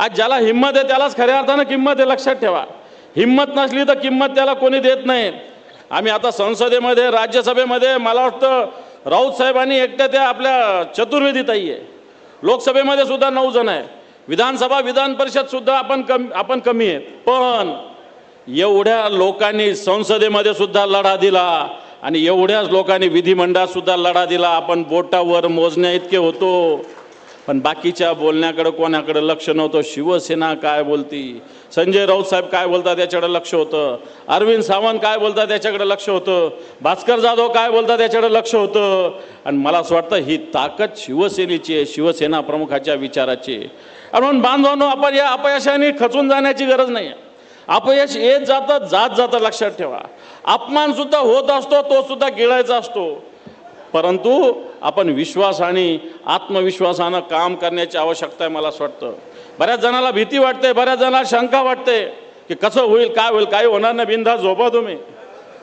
आज ज्याला हिंमत आहे त्यालाच खऱ्या अर्थानं किंमत आहे लक्षात ठेवा. हिंमत नसली तर किंमत त्याला कोणी देत नाही. आम्ही आता संसदेमध्ये राज्यसभेमध्ये मला वाटतं राऊत साहेबांनी एकट्या त्या आपल्या चतुर्वेदीताई आहे. लोकसभेमध्ये सुद्धा नऊ जण आहे. विधानसभा विधान परिषद सुद्धा आपण कमी आपण कमी आहे पण एवढ्या लोकांनी संसदेमध्ये सुद्धा लढा दिला आणि एवढ्याच लोकांनी विधिमंडळात सुद्धा लढा दिला. आपण बोटावर मोजण्या इतके होतो. पण बाकीच्या बोलण्याकडं कोणाकडं लक्ष नव्हतं शिवसेना काय बोलती? संजय राऊत साहेब काय बोलतात याच्याकडे लक्ष होतं? अरविंद सावंत काय बोलतात याच्याकडे लक्ष होतं? भास्कर जाधव काय बोलतात याच्याकडे लक्ष होतं? आणि मला असं वाटतं ही ताकद शिवसेनेची आहे शिवसेना प्रमुखाच्या विचाराची आहे. आणि म्हणून बांधवांनो आपण या अपयशाने खचून जाण्याची गरज नाही आहे. अपयश येत जातं जात जातं लक्षात ठेवा. अपमान सुद्धा होत असतो तो सुद्धा गिळायचा असतो. परंतु आपण विश्वास आणि आत्मविश्वासानं काम करण्याची आवश्यकता आहे मला असं वाटतं. बऱ्याच जणाला भीती वाटते बऱ्याच जणाला शंका वाटते की कसं होईल काय होईल काही होणार नाही बिंदा झोपा तुम्ही.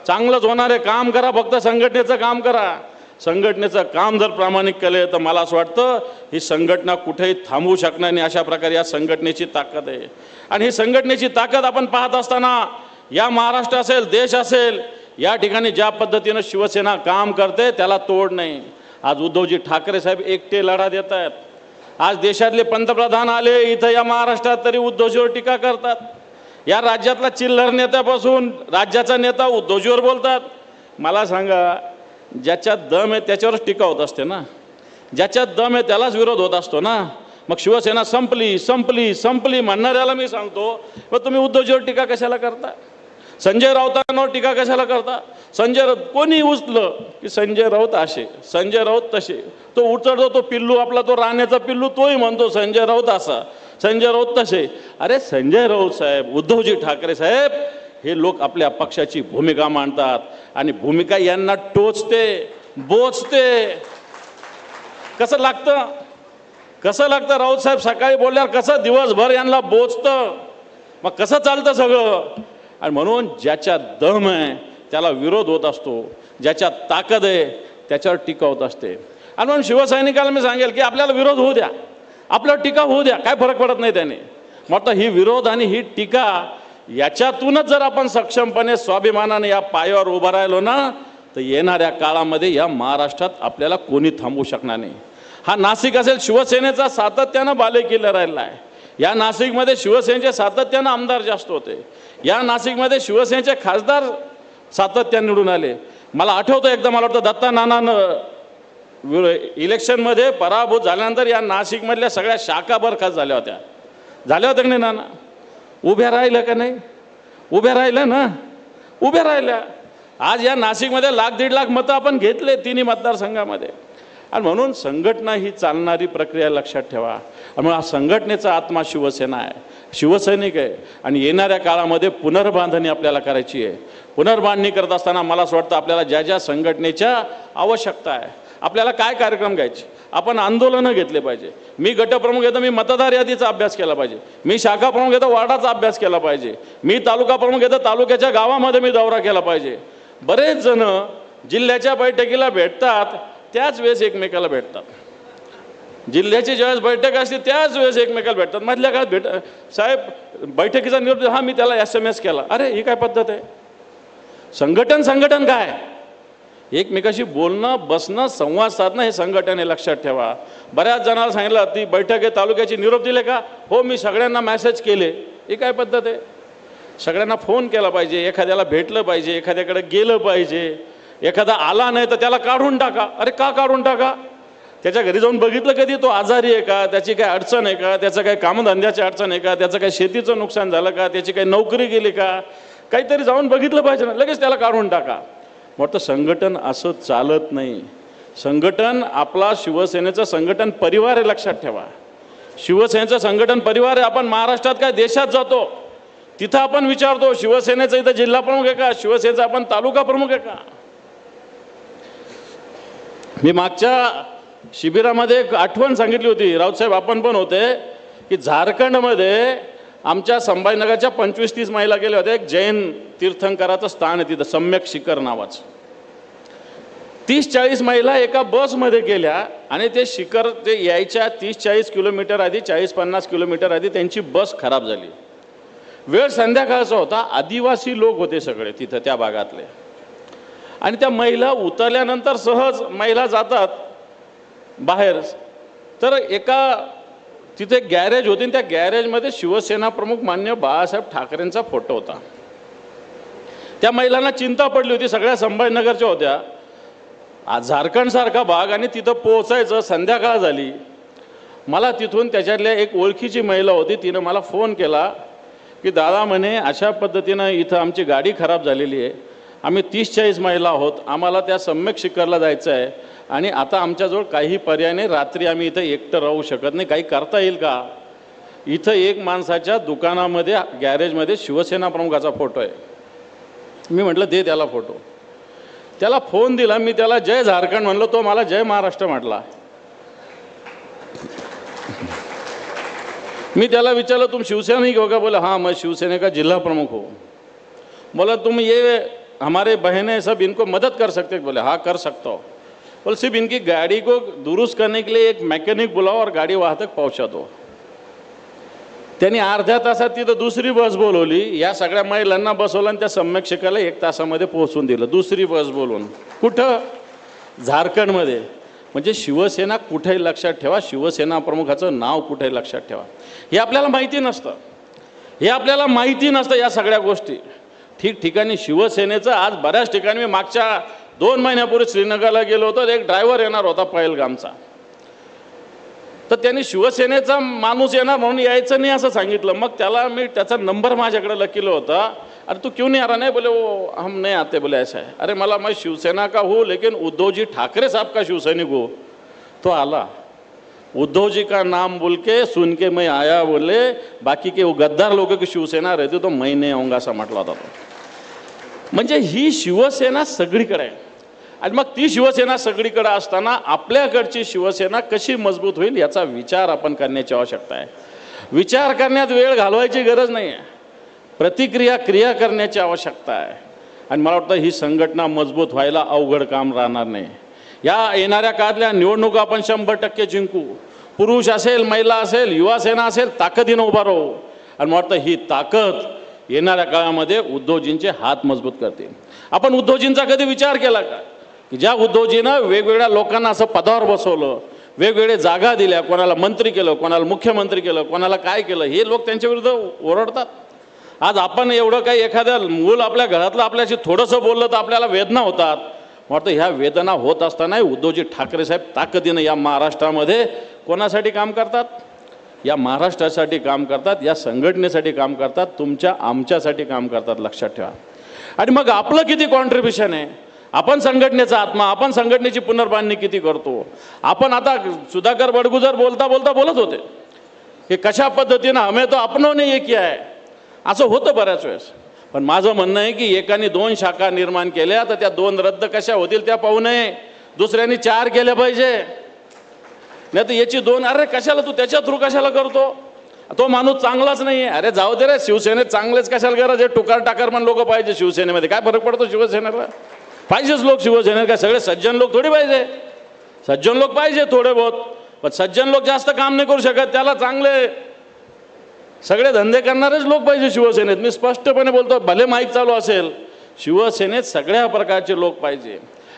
चांगलंच होणार आहे काम करा फक्त संघटनेचं काम करा. संघटनेचं काम जर प्रामाणिक केले तर मला असं वाटतं ही संघटना कुठेही थांबवू शकणार नाही अशा प्रकारे या संघटनेची ताकद आहे. आणि ही संघटनेची ताकद आपण पाहत असताना या महाराष्ट्र असेल देश असेल या ठिकाणी ज्या पद्धतीनं शिवसेना काम करते त्याला तोड नाही. आज उद्धवजी ठाकरे साहेब एकटे लढा देत आहेत. आज देशातले पंतप्रधान आले इथं या महाराष्ट्रात तरी उद्धवजीवर टीका करतात. या राज्यातला चिल्लर नेत्यापासून राज्याचा नेता उद्धवजीवर बोलतात. मला सांगा ज्याच्यात दम आहे त्याच्यावरच टीका होत असते ना? ज्याच्यात दम आहे त्यालाच विरोध होत असतो ना? मग शिवसेना संपली संपली संपली म्हणणाऱ्याला मी सांगतो मग तुम्ही उद्धवजीवर टीका कशाला करता? संजय राऊतांवर टीका कशाला करता? संजय राऊत कोणी उचलं की संजय राऊत असे? संजय राऊत तसे. तो उचलतो तो पिल्लू आपला तो राण्याचा पिल्लू तोही म्हणतो संजय राऊत असा. संजय राऊत तसे. अरे संजय राऊत साहेब उद्धवजी ठाकरे साहेब हे लोक आपल्या पक्षाची भूमिका मांडतात आणि भूमिका यांना टोचते बोचते. कसं लागतं? कसं लागतं? राऊत साहेब सकाळी बोलल्यावर कसं दिवसभर यांना बोचतं? मग कसं चालतं सगळं? आणि म्हणून ज्याच्या दम आहे त्याला विरोध होत असतो. ज्याच्या ताकद आहे त्याच्यावर टीका होत असते. आणि म्हणून शिवसैनिकाला मी सांगेल की आपल्याला विरोध होऊ द्या. आपल्यावर टीका होऊ द्या. काय फरक पडत नाही त्याने. म्हटलं ही विरोध आणि ही टीका याच्यातूनच जर आपण सक्षमपणे स्वाभिमानाने या पायावर उभं राहिलो ना तर येणाऱ्या काळामध्ये या महाराष्ट्रात आपल्याला कोणी थांबवू शकणार नाही. हा नाशिक असेल शिवसेनेचा सातत्यानं बालेकिल्ला राहिला आहे. या नाशिकमध्ये शिवसेनेचे सातत्यानं आमदार जास्त होते. या नाशिकमध्ये शिवसेनेचे खासदार सातत्यानं निवडून आले. मला आठवतं एकदा मला वाटतं दत्ता नानानं इलेक्शनमध्ये पराभूत झाल्यानंतर या नाशिकमधल्या सगळ्या शाखा बरखास्त झाल्या होत्या. झाल्या होत्या की नाही नाना? उभ्या राहिल्या का नाही? उभ्या राहिल्या ना? उभ्या राहिल्या. आज या नाशिकमध्ये लाख दीड लाख मतं आपण घेतले तिन्ही मतदारसंघामध्ये. आणि म्हणून संघटना ही चालणारी प्रक्रिया लक्षात ठेवा. म्हणून हा संघटनेचा आत्मा शिवसेना आहे. शिवसैनिक आहे. आणि येणाऱ्या काळामध्ये पुनर्बांधणी आपल्याला करायची आहे. पुनर्बांधणी करत असताना मला असं वाटतं आपल्याला ज्या ज्या संघटनेच्या आवश्यकता आहे आपल्याला काय कार्यक्रम घ्यायचे आपण आंदोलनं घेतले पाहिजे. मी गटप्रमुख येतो मी मतदार यादीचा अभ्यास केला पाहिजे. मी शाखा प्रमुख येतो वार्डाचा अभ्यास केला पाहिजे. मी तालुका प्रमुख येतो तालुक्याच्या गावामध्ये मी दौरा केला पाहिजे. बरेच जण जिल्ह्याच्या बैठकीला भेटतात त्याच वेळेस एकमेकाला भेटतात. जिल्ह्याची ज्यावेळेस बैठक असते त्याच वेळेस एकमेकाला भेटतात. मधल्या काळात भेट साहेब बैठकीचा निरोप हा मी त्याला एस एम एस केला. अरे ही काय पद्धत आहे? संघटन संघटन काय? एकमेकाशी बोलणं बसणं संवाद साधणं हे संघटन हे लक्षात ठेवा. बऱ्याच जणांना सांगितलं ती बैठक आहे तालुक्याची निरोप दिले का? हो मी सगळ्यांना मॅसेज केले. ही काय पद्धत आहे? सगळ्यांना फोन केला पाहिजे. एखाद्याला भेटलं पाहिजे. एखाद्याकडे गेलं पाहिजे. एखादा आला नाही तर त्याला काढून टाका. अरे का काढून टाका? त्याच्या घरी जाऊन बघितलं कधी? तो आजारी आहे का? त्याची काय अडचण आहे का? त्याचं काही कामधंद्याची अडचण आहे का? त्याचं काही शेतीचं नुकसान झालं का? त्याची काही नोकरी गेली का? काहीतरी जाऊन बघितलं पाहिजे ना. लगेच त्याला काढून टाका. म्हटलं संघटन असं चालत नाही. संघटन आपला शिवसेनेचं संघटन परिवार आहे लक्षात ठेवा. शिवसेनेचं संघटन परिवार आहे आपण महाराष्ट्रात काय देशात जातो? तिथं आपण विचारतो शिवसेनेचं इथं जिल्हा प्रमुख आहे का? शिवसेनेचा आपण तालुका प्रमुख आहे का? मी मागच्या शिबिरामध्ये एक आठवण सांगितली होती. राऊतसाहेब आपण पण होते की झारखंडमध्ये आमच्या संभाजीनगरच्या पंचवीस तीस महिला गेल्या होत्या एक जैन तीर्थंकराचं स्थान आहे तिथं सम्यक शिखर नावाचं. तीस चाळीस महिला एका बसमध्ये गेल्या आणि ते शिखर ते यायच्या तीस चाळीस किलोमीटर आधी चाळीस पन्नास किलोमीटर आधी त्यांची बस खराब झाली. वेळ संध्याकाळचा होता. आदिवासी लोक होते सगळे तिथं त्या भागातले. आणि त्या महिला उतरल्यानंतर सहज महिला जातात बाहेर. तर एका तिथे गॅरेज होती त्या गॅरेजमध्ये शिवसेना प्रमुख मान्य बाळासाहेब ठाकरेंचा फोटो होता. त्या महिलांना चिंता पडली होती सगळ्या संभाजीनगरच्या होत्या. झारखंडसारखा भाग आणि तिथं पोहोचायचं संध्याकाळ झाली. मला तिथून त्याच्यातल्या एक ओळखीची महिला होती तिनं मला फोन केला की दादा म्हणे अशा पद्धतीनं इथं आमची गाडी खराब झालेली आहे. आम्ही तीस चाळीस महिला आहोत. आम्हाला त्या सम्यक शिखरला जायचं आहे आणि आता आमच्याजवळ काही पर्याय नाही. रात्री आम्ही इथं एकटं राहू शकत नाही. काही करता येईल का? इथं एक माणसाच्या दुकानामध्ये गॅरेजमध्ये शिवसेना प्रमुखाचा फोटो आहे. मी म्हटलं दे त्याला फोटो. त्याला फोन दिला. मी त्याला जय झारखंड म्हणलं. तो मला जय महाराष्ट्र म्हटला. मी त्याला विचारलं तुम शिवसेना ही हो का? बोला हां मैं शिवसेना का जिल्हा प्रमुख हो. बोला तुम ये हमारे बहनें सब इनको मदद कर सकते बोले हाँ कर सकता हो। बोले सिर्फ इनकी गाड़ी को दुरुस्त करने के लिए एक मैकेनिक बुलाओ और गाड़ी वहाँ तक पहुँचा दो। त्यांनी अर्ध्या तासात तिथं दुसरी बस बोलवली। या सगळ्या महिलांना बसवलं आणि त्या सम्यक शिकायला एक तासामध्ये पोहोचून दिलं. दुसरी बस बोलवून. कुठं? झारखंडमध्ये. म्हणजे शिवसेना कुठेही लक्षात ठेवा. शिवसेना प्रमुखाचं नाव कुठेही लक्षात ठेवा. हे आपल्याला माहिती नसतं. हे आपल्याला माहिती नसतं या सगळ्या गोष्टी. ठिकठिकाणी शिवसेनेचं आज बऱ्याच ठिकाणी मी मागच्या दोन महिन्यापूर्वी श्रीनगरला गेलो होतो एक ड्रायव्हर येणार होता पहलगामचा. तर त्यांनी शिवसेनेचा माणूस येणार म्हणून यायचं नाही असं सांगितलं. मग त्याला मी त्याचा नंबर माझ्याकडे लकीला होता. अरे तू क्यों नहीं आ रहा नहीं बोले वो हम नहीं आते बोले ऐसा है. अरे मला मैं शिवसेना का हूँ लेकिन उद्धव जी ठाकरे साहब का शिवसैनिक हूँ. तो आला. उद्धव जी का नाम बोल के सुन के मैं आया बोले बाकी के वो गद्दार लोगों की शिवसेना रहती तो मैं नहीं आऊँगा असं म्हटलं होता तो. म्हणजे ही शिवसेना सगळीकडे आहे. आणि मग ती शिवसेना सगळीकडे असताना आपल्याकडची शिवसेना कशी मजबूत होईल याचा विचार आपण करण्याची आवश्यकता आहे. विचार करण्यात वेळ घालवायची गरज नाही आहे. प्रतिक्रिया क्रिया करण्याची आवश्यकता आहे. आणि मला वाटतं ही संघटना मजबूत व्हायला अवघड काम राहणार नाही. या येणाऱ्या काळातल्या निवडणुका आपण शंभर टक्के जिंकू. पुरुष असेल महिला असेल युवासेना असेल ताकदीनं उभा राहू. आणि मला वाटतं ही ताकद येणाऱ्या काळामध्ये उद्धवजींचे हात मजबूत करतील आपण उद्धवजींचा कधी विचार केला का? की ज्या उद्धवजीनं वेगवेगळ्या लोकांना असं पदावर बसवलं वेगवेगळे जागा दिल्या कोणाला मंत्री केलं कोणाला मुख्यमंत्री केलं कोणाला काय केलं हे लोक त्यांच्या विरुद्ध ओरडतात. आज आपण एवढं काही एखाद्या मूल आपल्या घरातलं आपल्याशी थोडंसं बोललं तर आपल्याला वेदना होतात. वाटतं ह्या वेदना होत असताना उद्धवजी ठाकरे साहेब ताकदीनं या महाराष्ट्रामध्ये कोणासाठी काम करतात? या महाराष्ट्रासाठी काम करतात या संघटनेसाठी काम करतात तुमच्या आमच्यासाठी काम करतात लक्षात ठेवा. आणि मग आपलं किती कॉन्ट्रीब्युशन आहे? आपण संघटनेचा आत्मा आपण संघटनेची पुनर्बांधणी किती करतो? आपण आता सुधाकर बडगुजर बोलता बोलता बोलत होते. की कशा पद्धतीनं हमे तो अपनोने एक आहे असं होतं बऱ्याच वेळेस. पण माझं म्हणणं आहे की एकाने दोन शाखा निर्माण केल्या तर त्या दोन रद्द कशा होतील त्या पाहू नये. दुसऱ्यांनी चार केल्या पाहिजे. नाही तर याची दोन अरे कशाला तू त्याच्या थ्रू कशाला करतो? तो माणूस चांगलाच नाही आहे अरे जाऊ दे रे शिवसेनेत चांगलेच कशाला गरज आहे? टुकार टाकार पण लोक पाहिजे शिवसेनेमध्ये. काय फरक पडतो शिवसेनेला? पाहिजेच लोक शिवसेनेत काय सगळे सज्जन लोक थोडी पाहिजे? सज्जन लोक पाहिजे थोडे बहुत पण सज्जन लोक जास्त काम नाही करू शकत त्याला चांगले. सगळे धंदे करणारेच लोक पाहिजे शिवसेनेत. मी स्पष्टपणे बोलतो भले माईक चालू असेल शिवसेनेत सगळ्या प्रकारचे लोक पाहिजे.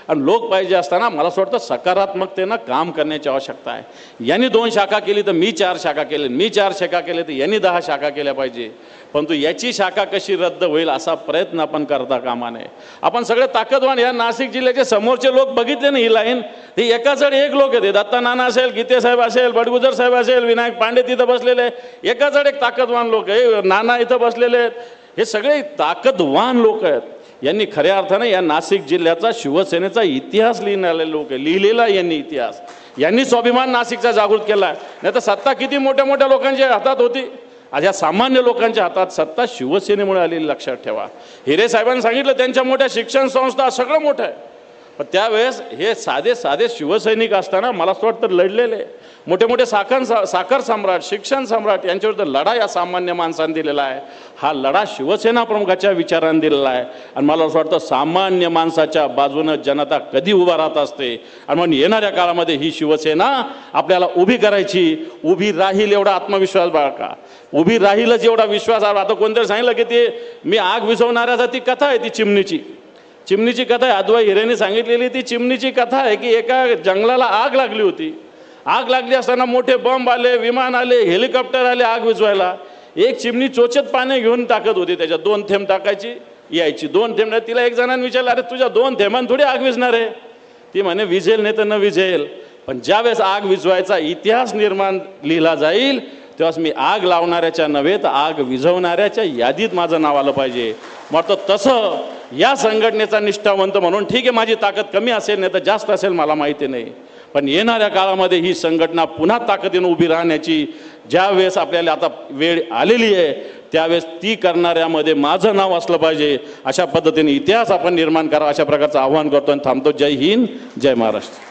आणि लोक पाहिजे असताना मला असं वाटतं सकारात्मकतेनं काम करण्याची आवश्यकता आहे. यांनी दोन शाखा केली तर मी चार शाखा केले मी चार शाखा केले तर यांनी दहा शाखा केल्या पाहिजे. परंतु याची शाखा कशी रद्द होईल असा प्रयत्न आपण करता कामा नये आपण सगळे ताकदवान या नाशिक जिल्ह्याचे समोरचे लोक बघितले ना ही लाईन? ही एकाचड एक लोक येते दत्ता नाना असेल गीते साहेब असेल बडगुजर साहेब असेल विनायक पांडे तिथं बसलेले एकाचड एक ताकदवान लोक आहे नाना इथं बसलेले आहेत. हे सगळे ताकदवान लोक आहेत. यांनी खऱ्या अर्थानं या नाशिक जिल्ह्याचा शिवसेनेचा इतिहास लिहिणारे लोक आहे. लिहिलेला यांनी इतिहास. यांनी स्वाभिमान नाशिकचा जागृत केला आहे. नाही तर सत्ता किती मोठ्या मोठ्या लोकांच्या हातात होती? आज या सामान्य लोकांच्या हातात सत्ता शिवसेनेमुळे आलेली लक्षात ठेवा. हिरे साहेबांनी सांगितलं त्यांच्या मोठ्या शिक्षण संस्था सगळं मोठं आहे. पण त्यावेळेस हे साधे साधे शिवसैनिक असताना मला असं वाटतं लढलेले. मोठे मोठे साखर साखर सम्राट शिक्षण सम्राट यांच्याविरुद्ध लढा या सामान्य माणसाने दिलेला आहे. हा लढा शिवसेना प्रमुखाच्या विचाराने दिलेला आहे. आणि मला असं वाटतं सामान्य माणसाच्या बाजूनं जनता कधी उभा राहत असते? आणि म्हणून येणाऱ्या काळामध्ये ही शिवसेना आपल्याला उभी करायची. उभी राहील एवढा आत्मविश्वास बाळका उभी राहीलच एवढा विश्वास. आला आता कोणतरी सांगितलं की ते मी आग विझवणाऱ्याचा ती कथा आहे ती चिमणीची. चिमणीची कथा आहे. अद्वै हिरेने सांगितलेली ती चिमणीची कथा आहे की एका जंगलाला आग लागली होती. आग लागली असताना मोठे बॉम्ब आले विमान आले हेलिकॉप्टर आले आग विझवायला. एक चिमणी चोचत पाणी घेऊन टाकत होती. त्याच्यात दोन थेंब टाकायची यायची. दोन थेंब नाही. तिला एक जणांनी विचारलं अरे तुझ्या दोन थेंबान थोडी आग विजणार आहे? ती म्हणे विझेल नाही तर न विझेल. पण ज्यावेळेस आग विझवायचा इतिहास निर्माण लिहिला जाईल तेव्हाच मी आग लावणाऱ्याच्या नव्हे तर आग विझवणाऱ्याच्या यादीत माझं नाव आलं पाहिजे. मग तसं या संघटनेचा निष्ठावंत म्हणून ठीक आहे माझी ताकद कमी असेल नाही तर जास्त असेल मला माहिती नाही. पण येणाऱ्या काळामध्ये ही संघटना पुन्हा ताकदीनं उभी राहण्याची ज्या वेळेस आपल्याला आता वेळ आलेली आहे त्यावेळेस ती करणाऱ्यामध्ये माझं नाव असलं पाहिजे अशा पद्धतीने इतिहास आपण निर्माण करा अशा प्रकारचं आव्हान करतो आणि थांबतो. जय हिंद जय महाराष्ट्र.